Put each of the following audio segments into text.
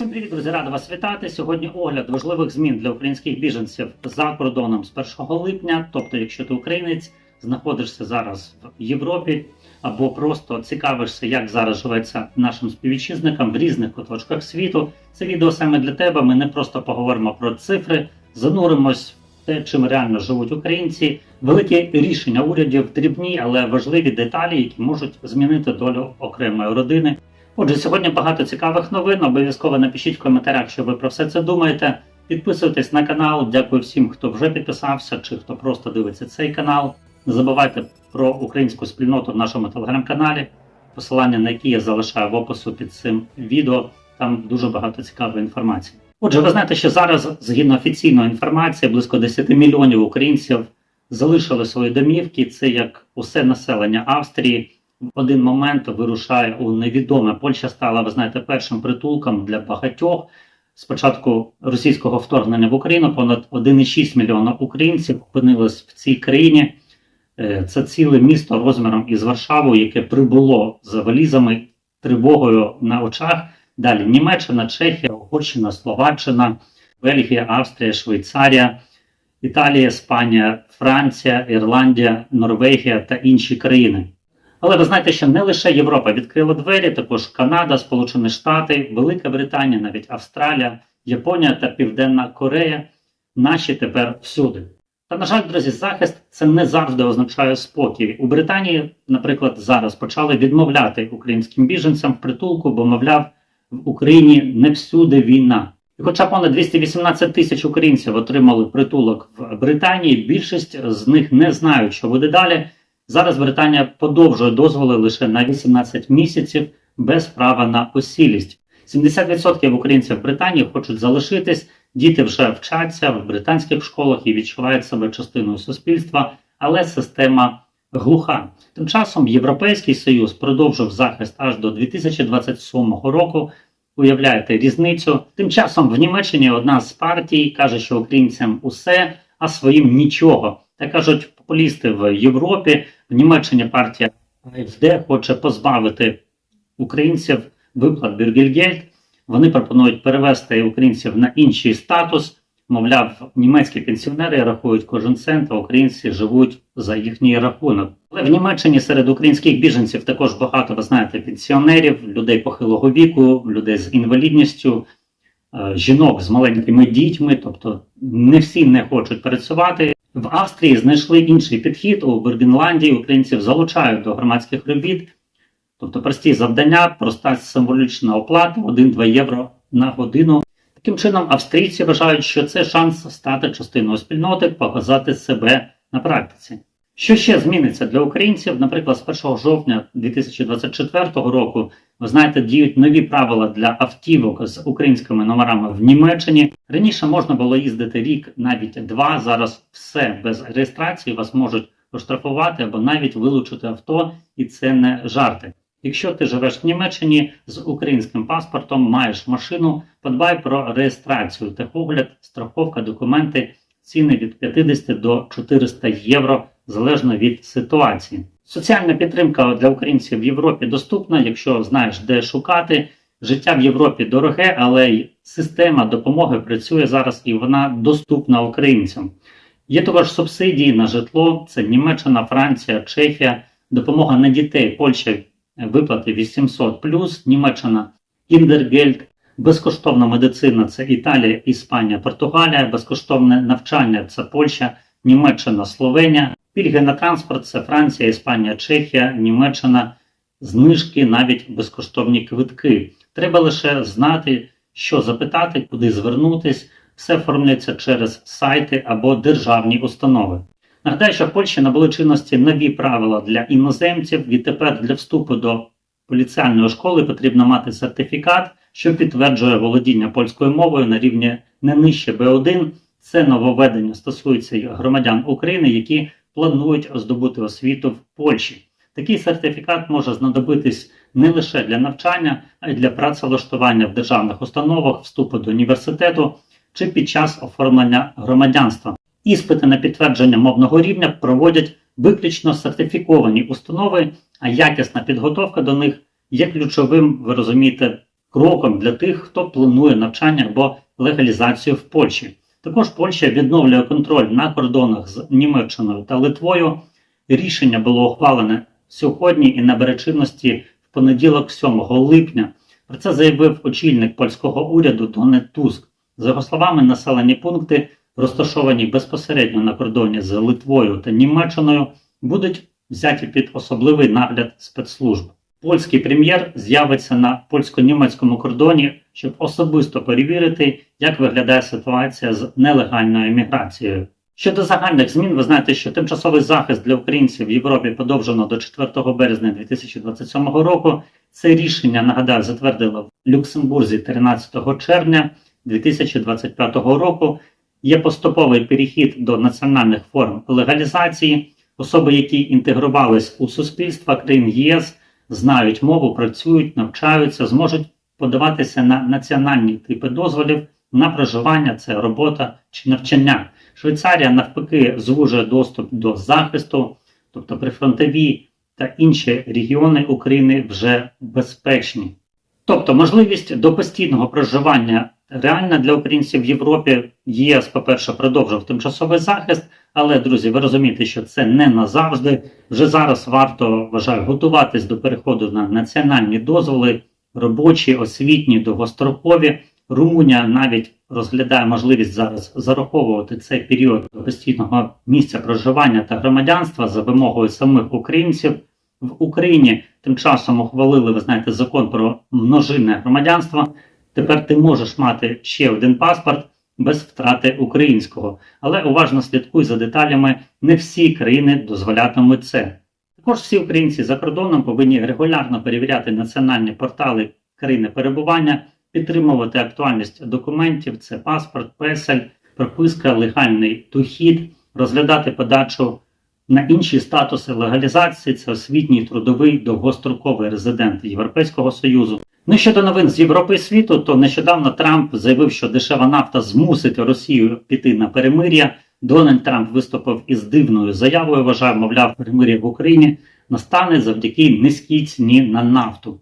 Всім привіт, друзі! Рада вас вітати. Сьогодні огляд важливих змін для українських біженців за кордоном з 1 липня. Тобто, якщо ти українець, знаходишся зараз в Європі або просто цікавишся, як зараз живеться нашим співвітчизникам в різних куточках світу. Це відео саме для тебе. Ми не просто поговоримо про цифри, зануримось в те, чим реально живуть українці. Великі рішення урядів, дрібні, але важливі деталі, які можуть змінити долю окремої родини. Отже, сьогодні багато цікавих новин. Обов'язково напишіть в коментарях, що ви про все це думаєте. Підписуйтесь на канал. Дякую всім, хто вже підписався чи хто просто дивиться цей канал. Не забувайте про українську спільноту в нашому телеграм-каналі, посилання на які я залишаю в опису під цим відео. Там дуже багато цікавої інформації. Отже, ви знаєте, що зараз, згідно офіційної інформації, близько 10 мільйонів українців залишили свої домівки. Це як усе населення Австрії в один момент вирушає у невідоме. Польща стала, ви знаєте, першим притулком для багатьох. Спочатку російського вторгнення в Україну понад 1,6 мільйона українців опинились в цій країні. Е, Це ціле місто розміром із Варшаву, яке прибуло за валізами тривогою на очах. Далі Німеччина, Чехія, Угорщина, Словаччина, Бельгія, Австрія, Швейцарія, Італія, Іспанія, Франція, Ірландія, Норвегія та інші країни. Але ви знаєте, що не лише Європа відкрила двері, також Канада, Сполучені Штати, Велика Британія, навіть Австралія, Японія та Південна Корея наші тепер всюди. Та, на жаль, друзі, захист це не завжди означає спокій. У Британії, наприклад, зараз почали відмовляти українським біженцям в притулку, бо, мовляв, в Україні не всюди війна. І хоча понад 218 тисяч українців отримали притулок в Британії, більшість з них не знають, що буде далі. Зараз Британія подовжує дозволи лише на 18 місяців без права на посілість. 70% українців в Британії хочуть залишитись, діти вже вчаться в британських школах і відчувають себе частиною суспільства, але система глуха. Тим часом Європейський Союз продовжив захист аж до 2027 року. Уявляєте різницю. Тим часом в Німеччині одна з партій каже, що українцям усе, а своїм нічого. Так кажуть популісти в Європі. В Німеччині партія АФД хоче позбавити українців виплат Бюргельгельд. Вони пропонують перевести українців на інший статус. Мовляв, німецькі пенсіонери рахують кожен цент, а українці живуть за їхній рахунок. Але в Німеччині серед українських біженців також багато, ви знаєте, пенсіонерів, людей похилого віку, людей з інвалідністю, е, жінок з маленькими дітьми, тобто не всі не хочуть працювати. В Австрії знайшли інший підхід у Бербінландії. Українців залучають до громадських робіт, тобто прості завдання, проста символічна оплата 1-2 євро на годину. Таким чином, австрійці вважають, що це шанс стати частиною спільноти, показати себе на практиці. Що ще зміниться для українців? Наприклад, з 1 жовтня 2024 року, ви знаєте, діють нові правила для автівок з українськими номерами в Німеччині. Раніше можна було їздити рік, навіть два. Зараз все без реєстрації вас можуть оштрафувати або навіть вилучити авто, і це не жарти. Якщо ти живеш в Німеччині з українським паспортом, маєш машину, подбай про реєстрацію, техогляд, страховка, документи, ціни від 50 до 400 євро залежно від ситуації. Соціальна підтримка для українців в Європі доступна, якщо знаєш, де шукати. Життя в Європі дороге, але система допомоги працює зараз і вона доступна українцям. Є також субсидії на житло: це Німеччина, Франція, Чехія, допомога на дітей, Польща виплати 800 Німеччина, Кіндергельд, безкоштовна медицина це Італія, Іспанія, Португалія, безкоштовне навчання це Польща, Німеччина, Словенія, пільги на транспорт це Франція, Іспанія, Чехія, Німеччина, знижки, навіть безкоштовні квитки. Треба лише знати, що запитати, куди звернутись. Все оформлюється через сайти або державні установи. Нагадаю, що в Польщі набули чинності нові правила для іноземців. Відтепер для вступу до поліціальної школи потрібно мати сертифікат, що підтверджує володіння польською мовою на рівні не нижче Б1. Це нововведення стосується громадян України, які планують здобути освіту в Польщі. Такий сертифікат може знадобитись не лише для навчання, а й для працевлаштування в державних установах, вступу до університету чи під час оформлення громадянства. Іспити на підтвердження мовного рівня проводять виключно сертифіковані установи, а якісна підготовка до них є ключовим, ви розумієте, кроком для тих, хто планує навчання або легалізацію в Польщі. Також Польща відновлює контроль на кордонах з Німеччиною та Литвою. Рішення було ухвалене сьогодні і набере чинності в понеділок, 7 липня. Про це заявив очільник польського уряду Дональд Туск. За його словами, населені пункти, розташовані безпосередньо на кордоні з Литвою та Німеччиною, будуть взяті під особливий нагляд спецслужб. Польський прем'єр з'явиться на польсько-німецькому кордоні, щоб особисто перевірити, як виглядає ситуація з нелегальною міграцією. Щодо загальних змін, ви знаєте, що тимчасовий захист для українців в Європі подовжено до 4 березня 2027 року. Це рішення нагадаю затвердили в Люксембурзі 13 червня 2025 року. Є поступовий перехід до національних форм легалізації. Особи, які інтегрувались у суспільства країн ЄС, знають мову, працюють, навчаються, зможуть подаватися на національні типи дозволів на проживання, це робота чи навчання. Швейцарія навпаки звужує доступ до захисту, тобто прифронтові та інші регіони України вже безпечні. Тобто можливість до постійного проживання реальна для українців в Європі. ЄС, по-перше, продовжив тимчасовий захист, але, друзі, ви розумієте, що це не назавжди. Вже зараз варто вважаю готуватись до переходу на національні дозволи, робочі, освітні, довгострокові. Румунія навіть розглядає можливість зараз зараховувати цей період постійного місця проживання та громадянства за вимогою самих українців. В Україні тим часом ухвалили, ви знаєте, закон про множинне громадянство. Тепер ти можеш мати ще один паспорт без втрати українського. Але уважно слідкуй за деталями, не всі країни дозволятимуть це. Також всі українці за кордоном повинні регулярно перевіряти національні портали країни перебування, підтримувати актуальність документів, це паспорт, песель, прописка, легальний дохід, розглядати подачу на інші статуси легалізації, це освітній, трудовий, довгостроковий резидент Європейського Союзу. Ну щодо новин з Європи і світу, то нещодавно Трамп заявив, що дешева нафта змусить Росію піти на перемир'я. Дональд Трамп виступив із дивною заявою. Вважав, мовляв, перемир'я в Україні настане завдяки низькій ціні на нафту.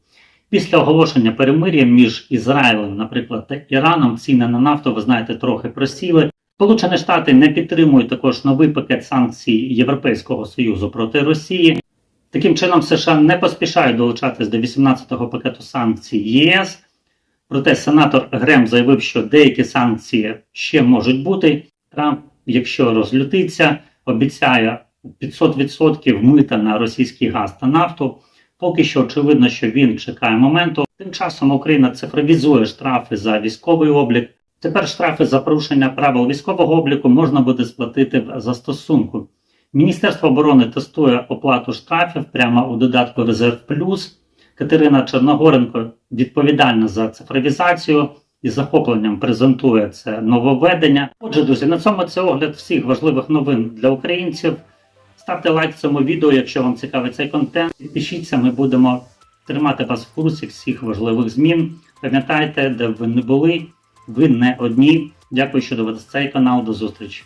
Після оголошення перемир'я між Ізраїлем, наприклад, та Іраном ціни на нафту, ви знаєте, трохи просіли. Сполучені Штати не підтримують також новий пакет санкцій Європейського союзу проти Росії. Таким чином, США не поспішають долучатись до 18-го пакету санкцій ЄС. Проте сенатор Грем заявив, що деякі санкції ще можуть бути. Трамп, якщо розлютиться, обіцяє 500% мита на російський газ та нафту. Поки що очевидно, що він чекає моменту. Тим часом Україна цифровізує штрафи за військовий облік. Тепер штрафи за порушення правил військового обліку можна буде сплатити в застосунку. Міністерство оборони тестує оплату штрафів прямо у додатку Резерв Плюс. Катерина Чорногоренко відповідальна за цифровізацію і захопленням презентує це нововведення. Отже, друзі, на цьому це огляд всіх важливих новин для українців. Ставте лайк цьому відео, якщо вам цікавий цей контент. Підпишіться, ми будемо тримати вас в курсі всіх важливих змін. Пам'ятайте, де б ви не були, ви не одні. Дякую, що дивитесь цей канал. До зустрічі.